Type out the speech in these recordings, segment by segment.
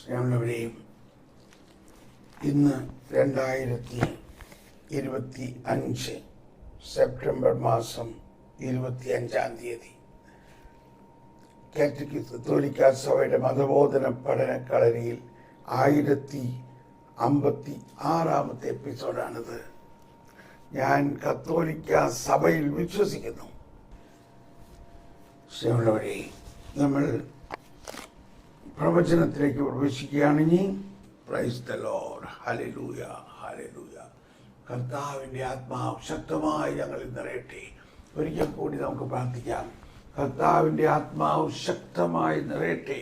സ്നേഹമുള്ളവരെയും ഇന്ന് രണ്ടായിരത്തി ഇരുപത്തി അഞ്ച് സെപ്റ്റംബർ മാസം ഇരുപത്തി അഞ്ചാം തീയതി. കാറ്റഗിസ് കത്തോലിക്ക സഭയുടെ മതബോധന പഠന കളരിയിൽ ആയിരത്തി അമ്പത്തി ആറാമത്തെ എപ്പിസോഡാണിത്. ഞാൻ കത്തോലിക്ക സഭയിൽ വിശ്വസിക്കുന്നു. സ്നേഹമുള്ളവരെ നമ്മൾ പ്രവചനത്തിലേക്ക് പ്രവേശിക്കുകയാണ് ഇനി praise the Lord hallelujah hallelujah കർത്താവിന്റെ ആത്മാവ് ശക്തമായി ഞങ്ങളിൽ നിറയട്ടെ. ഒരിക്കൽ കൂടി നമുക്ക് പ്രാർത്ഥിക്കാം. കർത്താവിന്റെ ആത്മാവ് ശക്തമായി നിറയട്ടെ.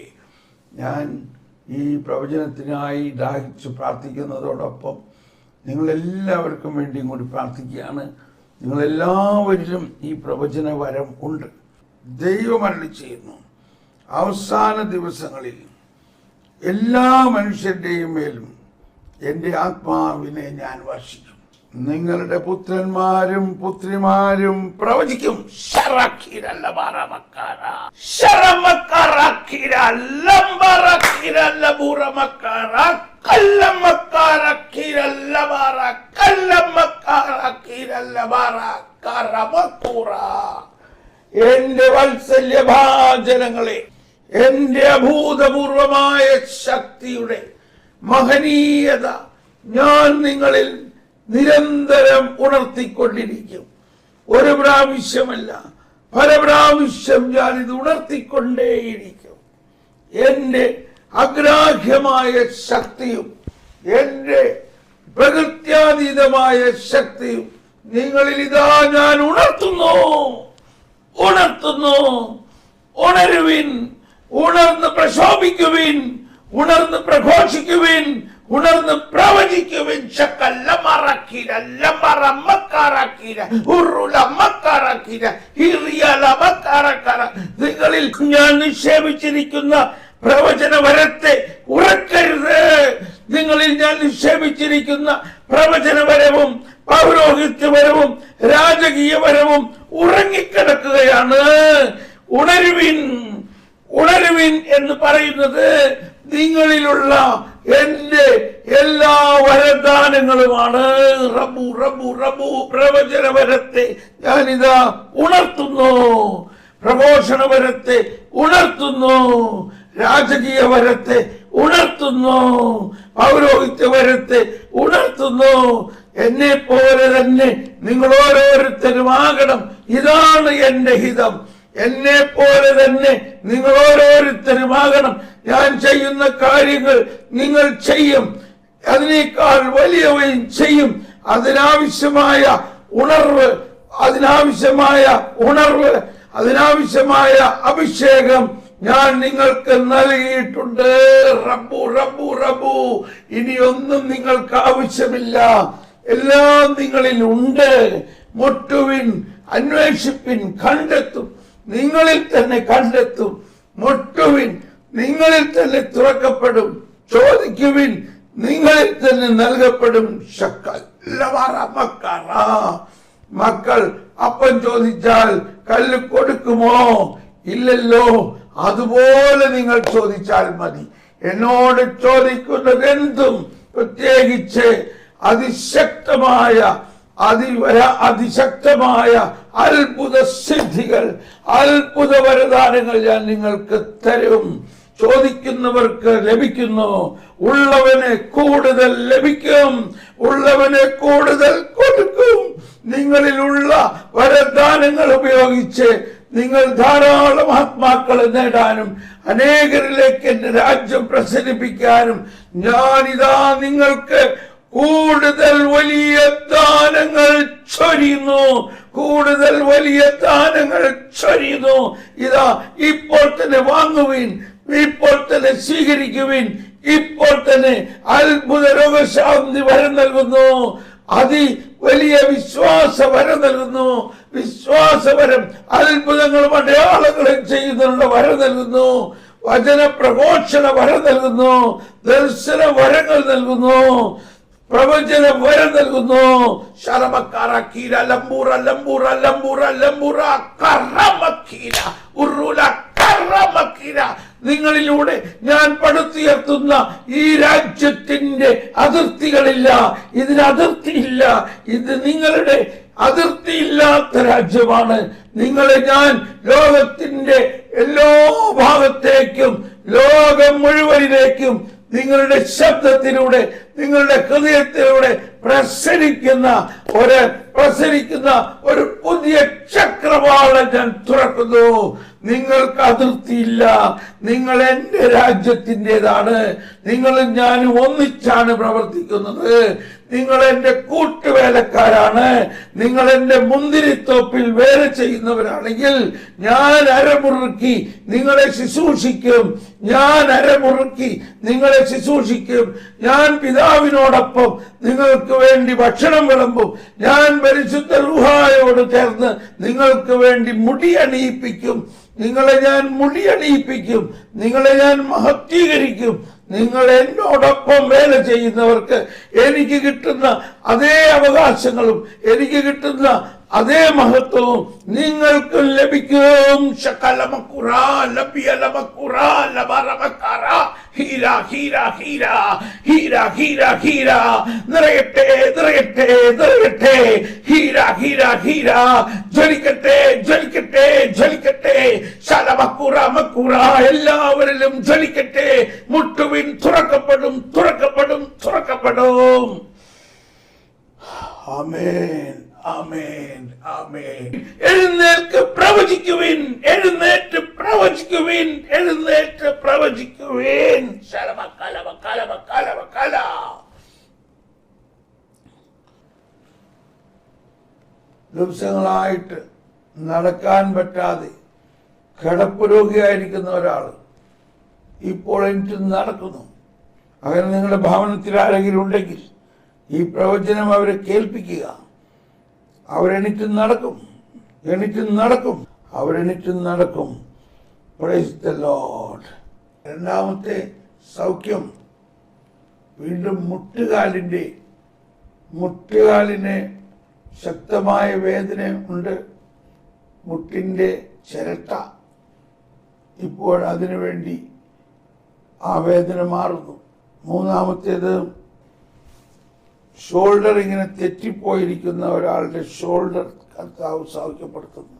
ഞാൻ ഈ പ്രവചനത്തിനായി ദാഹിച്ച് പ്രാർത്ഥിക്കുന്നതോടൊപ്പം നിങ്ങളെല്ലാവർക്കും വേണ്ടിയും കൂടി പ്രാർത്ഥിക്കുകയാണ്. നിങ്ങളെല്ലാവരിലും ഈ പ്രവചന വരം ഉണ്ട്. ദൈവം ചെയ്യുന്നു അവസാന ദിവസങ്ങളിൽ എല്ലാ മനുഷ്യരുടെയും മേലും എന്റെ ആത്മാവിനെ ഞാൻ വർഷിക്കും. നിങ്ങളുടെ പുത്രന്മാരും പുത്രിമാരും പ്രവചിക്കും. എന്റെ വാത്സല്യഭാജനങ്ങളെ എന്റെ അഭൂതപൂർവമായ ശക്തിയുടെ മഹനീയത ഞാൻ നിങ്ങളിൽ നിരന്തരം ഉണർത്തിക്കൊണ്ടിരിക്കും. ഒരു പ്രാവശ്യമല്ല പല പ്രാവശ്യം ഞാൻ ഇത് ഉണർത്തിക്കൊണ്ടേയിരിക്കും. എന്റെ അഗ്രാഹ്യമായ ശക്തിയും എന്റെ പ്രകൃത്യാതീതമായ ശക്തിയും നിങ്ങളിൽ ഇതാ ഞാൻ ഉണർത്തുന്നു. ഉണർത്തുന്നു. ഉണരുവിൻ ഉണർന്ന് പ്രശോഭിക്കുവിൻ ഉണർന്ന് പ്രഘോഷിക്കുവിൻ ഉണർന്ന് പ്രവചിക്കുവിൻ. ചക്കല്ല മറക്കിര ലമറമ്മക്കാറക്കിര ഉറുലമ്മക്കാറക്കിര ഹിറിയലമക്കാറക്കറ നിങ്ങളിൽ ഞാൻ നിക്ഷേപിച്ചിരിക്കുന്ന പ്രവചന വരത്തെ ഉറക്കരുത്. നിങ്ങളിൽ ഞാൻ നിക്ഷേപിച്ചിരിക്കുന്ന പ്രവചനപരവും പൗരോഹിത്യപരവും രാജകീയപരവും ഉറങ്ങിക്കിടക്കുകയാണ്. ഉണരുവിൻ ഉണരുവിൻ എന്ന് പറയുന്നത് നിങ്ങളിലുള്ള എന്റെ എല്ലാ വരദാനങ്ങളുമാണ്. റബു റബു റബു പ്രവചന വരത്തെ ഞാനിതാ ഉണർത്തുന്നു. പ്രഘോഷണ വരത്തെ ഉണർത്തുന്നു. രാജകീയ വരത്തെ ഉണർത്തുന്നു. പൗരോഹിത്യ വരത്തെ ഉണർത്തുന്നു. എന്നെ പോലെ തന്നെ നിങ്ങൾ ഓരോരുത്തരും ആകണം ഇതാണ് എന്റെ ഹിതം. എന്നെ പോലെ തന്നെ നിങ്ങൾ ഓരോരുത്തരുമാകണം ഞാൻ ചെയ്യുന്ന കാര്യങ്ങൾ നിങ്ങൾ ചെയ്യും. അതിനേക്കാൾ വലിയവയും ചെയ്യും. അതിനാവശ്യമായ ഉണർവ് അതിനാവശ്യമായ ഉണർവ് അതിനാവശ്യമായ അഭിഷേകം ഞാൻ നിങ്ങൾക്ക് നൽകിയിട്ടുണ്ട്. റബ്ബു റബ്ബു റബ്ബു ഇനിയൊന്നും നിങ്ങൾക്ക് ആവശ്യമില്ല. എല്ലാം നിങ്ങളിൽ ഉണ്ട്. മുട്ടുവിൻ അന്വേഷിപ്പിൻ കണ്ടെത്തും. നിങ്ങളിൽ തന്നെ കണ്ടെത്തും. മുട്ടുവിൻ നിങ്ങളിൽ തന്നെ തുറക്കപ്പെടും. ചോദിക്കുവിൻ നിങ്ങളിൽ തന്നെ നൽകപ്പെടും. ശക്കൽ മക്കൾ അപ്പൻ ചോദിച്ചാൽ കല്ല് കൊടുക്കുമോ? ഇല്ലല്ലോ. അതുപോലെ നിങ്ങൾ ചോദിച്ചാൽ മതി. എന്നോട് ചോദിക്കുന്നത് എന്തും പ്രത്യേകിച്ച് അതിശക്തമായ അതിവര അതിശക്തമായ അത്ഭുത സിദ്ധികൾ അത്ഭുത വരദാനങ്ങൾ ഞാൻ നിങ്ങൾക്ക് തരും. ചോദിക്കുന്നവർക്ക് ലഭിക്കുന്നു. ഉള്ളവനെ കൂടുതൽ ലഭിക്കും. ഉള്ളവനെ കൂടുതൽ കൊടുക്കും. നിങ്ങളിലുള്ള വരദാനങ്ങൾ ഉപയോഗിച്ച് നിങ്ങൾ ധാരാളം ആത്മാക്കളെ നേടാനും അനേകരിലേക്ക് എന്റെ രാജ്യം പ്രസരിപ്പിക്കാനും ഞാനിതാ നിങ്ങൾക്ക് കൂടുതൽ വലിയ ദാനങ്ങൾ ചൊരിയുന്നു. കൂടുതൽ വലിയ ദാനങ്ങൾ ചൊരിയുന്നു. ഇതാ ഇപ്പോൾ തന്നെ വാങ്ങുവിൻ ഇപ്പോൾ തന്നെ സ്വീകരിക്കുവിൻ ഇപ്പോൾ തന്നെ അത്ഭുത രോഗശാന്തി വരം നൽകുന്നു. അതി വലിയ വിശ്വാസ വരം നൽകുന്നു. വിശ്വാസവരം അത്ഭുതങ്ങളും അടയാളങ്ങളും ചെയ്യുന്നതിനുള്ള വരം നൽകുന്നു. വചന പ്രഘോഷണ വരം നൽകുന്നു. ദർശന വരങ്ങൾ നൽകുന്നു. പ്രവചന വരം നൽകുന്നു. നിങ്ങളിലൂടെ ഞാൻ പടുത്തുയർത്തുന്ന ഈ രാജ്യത്തിന്റെ അതിർത്തികളില്ല. ഇതിന് അതിർത്തിയില്ല. ഇത് നിങ്ങളുടെ അതിർത്തിയില്ലാത്ത രാജ്യമാണ്. നിങ്ങളെ ഞാൻ ലോകത്തിന്റെ എല്ലാ ഭാഗത്തേക്കും ലോകം മുഴുവനിലേക്കും നിങ്ങളുടെ ശബ്ദത്തിലൂടെ നിങ്ങളുടെ ഹൃദയത്തിലൂടെ പ്രസരിക്കുന്ന ഒരു പ്രസരിക്കുന്ന ഒരു പുതിയ ചക്രവാളം ഞാൻ തുറക്കുന്നു. നിങ്ങൾക്ക് അതിർത്തിയില്ല. നിങ്ങൾ എന്റെ രാജ്യത്തിന്റെതാണ്. നിങ്ങൾ ഞാനും ഒന്നിച്ചാണ് പ്രവർത്തിക്കുന്നത്. നിങ്ങൾ എന്റെ കൂട്ടുവേലക്കാരാണ്. നിങ്ങൾ എന്റെ മുന്തിരിത്തോപ്പിൽ വേല ചെയ്യുന്നവരാണെങ്കിൽ ഞാൻ അരമുറുക്കി നിങ്ങളെ ശുശ്രൂഷിക്കും. ഞാൻ അരമുറുക്കി നിങ്ങളെ ശുശ്രൂഷിക്കും. ഞാൻ പിതാവിനോടൊപ്പം നിങ്ങൾക്ക് വേണ്ടി ഭക്ഷണം വിളമ്പും. ഞാൻ പരിശുദ്ധ റുഹായോട് ചേർന്ന് നിങ്ങൾക്ക് വേണ്ടി മുടി അണിയിപ്പിക്കും. നിങ്ങളെ ഞാൻ മുടി അണിയിപ്പിക്കും. നിങ്ങളെ ഞാൻ മഹത്വീകരിക്കും. നിങ്ങൾ എന്നോടൊപ്പം വേല ചെയ്യുന്നവർക്ക് എനിക്ക് കിട്ടുന്ന അതേ അവകാശങ്ങളും എനിക്ക് കിട്ടുന്ന അതേ മഹത്വവും നിങ്ങൾക്ക് ലഭിക്കും. ഹീര ഹീര ഹീര ഹീര ഹീര ഹീര. നിറയട്ടെ നിറയട്ടെ നിറയട്ടെ. ഹീര ഹീര ഹീര. ജ്വലിക്കട്ടെ ജ്വലിക്കട്ടെ ജ്വലിക്കട്ടെ. ശലമക്കൂറ മക്കൂറ എല്ലാവരിലും ജ്വലിക്കട്ടെ. മുട്ടുവിൻ തുറക്കപ്പെടും തുറക്കപ്പെടും തുറക്കപ്പെടും. ആമേൻ. എഴുന്നേൽക്ക് പ്രവചിക്കുവിൻ എഴുന്നേറ്റ് പ്രവചിക്കുവിൻ എഴുന്നേറ്റ് പ്രവചിക്കുവിൻ. ദിവസങ്ങളായിട്ട് നടക്കാൻ പറ്റാതെ കിടപ്പ് രോഗിയായിരിക്കുന്ന ഒരാൾ ഇപ്പോൾ എനിക്ക് നടക്കുന്നു. അങ്ങനെ നിങ്ങളുടെ ഭവനത്തിൽ ആരെങ്കിലും ഉണ്ടെങ്കിൽ ഈ പ്രവചനം അവരെ കേൾപ്പിക്കുക. അവരെണിറ്റ് നടക്കും. എണിറ്റ് നടക്കും. അവരെണിറ്റ് നടക്കും. പ്രൈസ് രണ്ടാമത്തെ സൗഖ്യം വീണ്ടും മുട്ടുകാലിന്റെ മുട്ടുകാലിന് ശക്തമായ വേദന ഉണ്ട്. മുട്ടിന്റെ ചിരട്ട ഇപ്പോൾ അതിനുവേണ്ടി ആ വേദന മാറുന്നു. മൂന്നാമത്തേത് ഷോൾഡർ ഇങ്ങനെ തെറ്റിപ്പോയിരിക്കുന്ന ഒരാളുടെ ഷോൾഡർ കർത്താവ് സൗഖ്യപ്പെടുത്തുന്നു.